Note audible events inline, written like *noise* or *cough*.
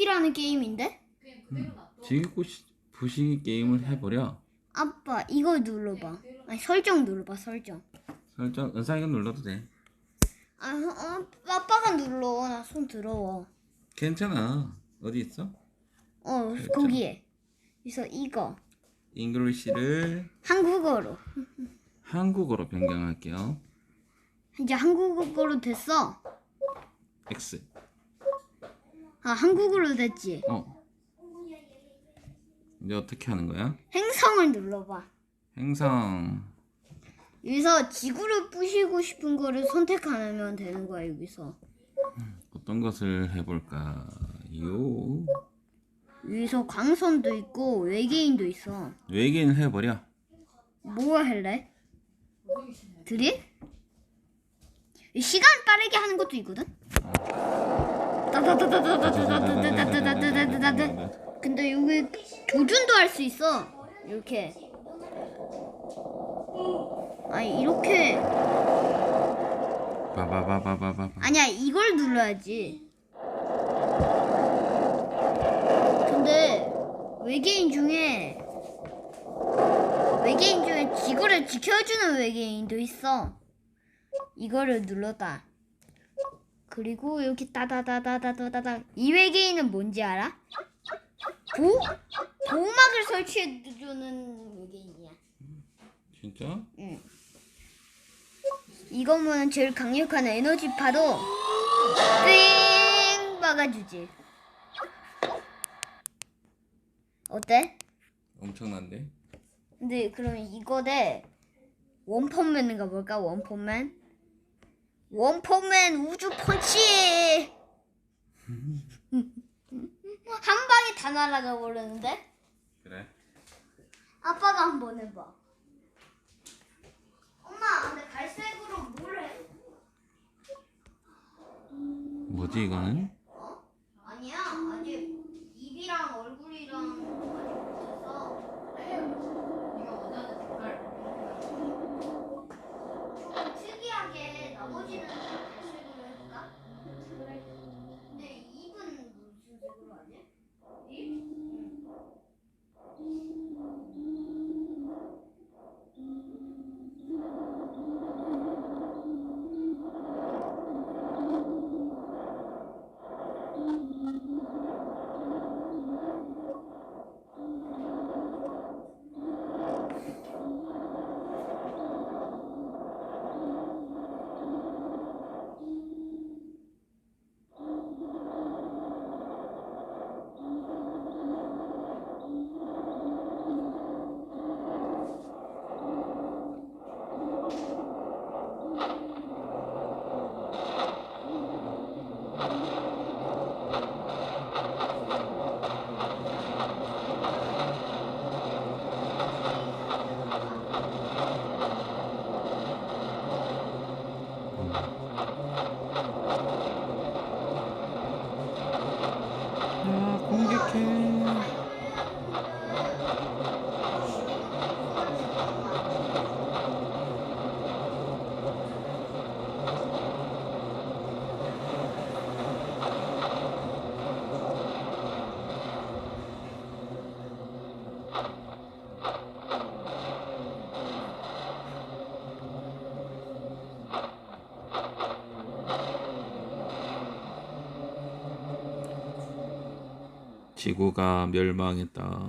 부시기라는 게임인데? 지구 부시기 게임을 해보려. 아빠 이거 눌러봐. 아니 설정 눌러봐 설정. 설정 은상이가 눌러도 돼. 아 어, 아빠가 눌러. 나 손 더러워. 괜찮아. 어디 있어? 어 거기에. 그래서 이거 잉글리시를 한국어로. 한국어로 변경할게요. 이제 한국어로 됐어. X. 아 한국어로 됐지. 어. 이제 어떻게 하는 거야? 행성을 눌러봐. 행성. 여기서 지구를 부시고 싶은 거를 선택하면 되는 거야 여기서. 어떤 것을 해볼까요? 여기서 광선도 있고 외계인도 있어. 외계인을 해버려. 뭐 할래? 드립? 시간 빠르게 하는 것도 있거든. 근데 여기 조준도 할수 있어. 이렇게. 아니 이렇게. 아니야 이걸 눌러야지. 근데 외계인 중에 외계인 중에 지구를 지켜주는 외계인도 있어. 이거를 눌렀다. 그리고 이렇게 따다다다다다다다. 이 외계인은 뭔지 알아? 보 보호막을 설치해 주는 외계인이야. 진짜? 응. 이거면 제일 강력한 에너지 파도 띵 박아주지. 어때? 엄청난데? 근데 그러면 이거 대 원펀맨인가 볼까? 원펀맨? 원펀맨 우주 펀치! *laughs* 한 방에 다 날아가 버렸는데? 그래. 아빠가 한 번 해봐. 엄마, 근데 갈색으로 뭘 해? 뭐지 이거는? 지구가 멸망했다.